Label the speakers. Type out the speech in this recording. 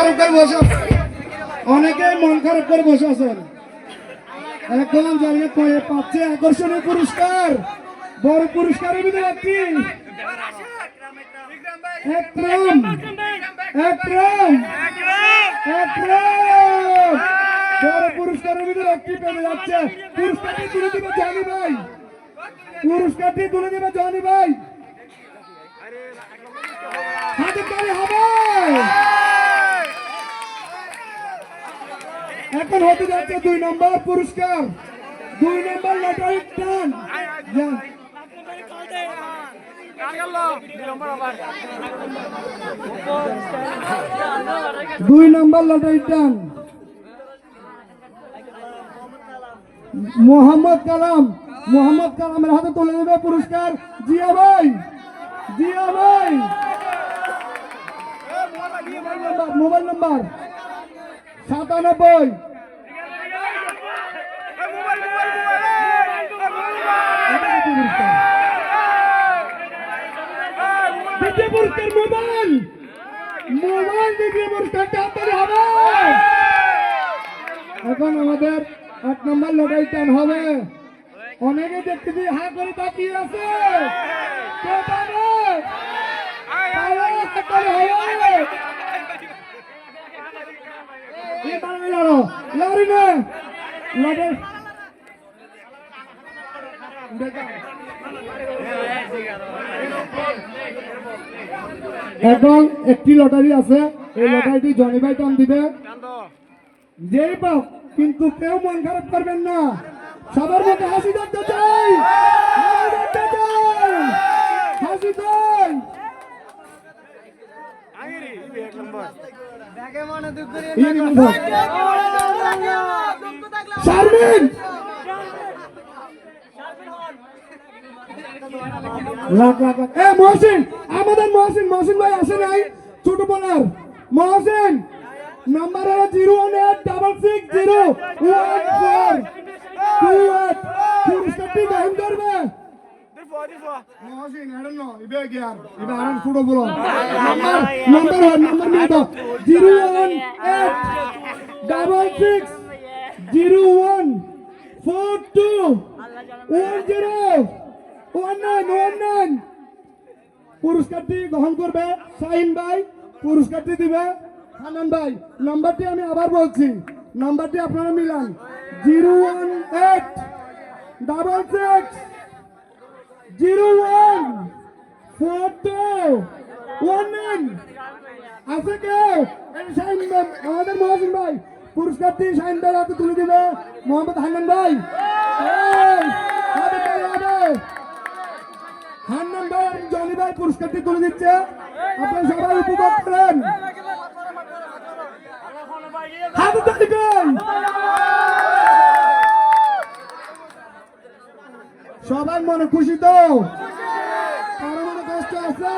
Speaker 1: খারাপ করে বসে। অনেকে মন খারাপ করে বসে আছেন। এখন যারা পয়ে- পাচ্ছে, আকর্ষণীয় পুরস্কার। বড় পেয়ে যাচ্ছে। পুরস্কারটি তুলে জানি ভাই। জানি ভাই। হবে। এখন হতে যাচ্ছে দুই নম্বর পুরস্কার। দুই নম্বর লটারি টান দুই নম্বর লটারি টান মোহাম্মদ কালাম। মোহাম্মদ কালামের হাতে তুলে দেবে পুরস্কার। জিয়া ভাই। জিয়া ভাই। Mobile number. সাতানব্বই। দ্বিতীয় পুরস্কার মোবাইল মোবাইল দ্বিতীয় পুরস্কার হবে। এখন আমাদের আট নম্বর লটারি টান হবে। অনেকে দেখতেছি হা করে তাকিয়ে আছে? পাবে, তাড়াতাড়ি হবে। এ বাড়াবে লাড়ো, লাড়ি নে। লটারি এখন একটি লটারি আছে। এই লটারিটি জনি ভাই টান দিবে। যেই পাও কিন্তু কেউ মন খারাপ করবেন না। সবার মধ্যে হাসি দেখতে চাই। হাসি তো। শারমিন! লাখ লাখ লাখ। এ, মহসিন, আমাদের মহসিন মহসিন ভাই আসে নাই? ছোট বোনার মহসিন নাম্বার হলো zero one eight double six zero one four. Two eight. পুরস্কারটি গ্রহণ করবে ছোট বলো। নাম্বার নাম্বার নাম্বার দাও zero one eight six zero one four two. One zero. One nine one nine পুরস্কারটি গ্রহণ করবে শাহিন ভাই, পুরস্কারটি দিবে হানান ভাই। নাম্বারটি আমি আবার বলছি, নাম্বারটি আপনারা Milan. Zero one eight, double six, zero one, four two one nine আছে কেউ শাহিন আমাদের মহাসিন ভাই। পুরস্কারটি শাহিন ভাই হাতে তুলে দিবে মোহাম্মদ হান্নান ভাই এই, হাতে তালি হবে। হান্নান ভাই এবং জনি ভাই পুরস্কারটি তুলে দিচ্ছে সবাই উপভোগ করেন। সবার মনে খুশি তো? কারও মনে কষ্ট আছে?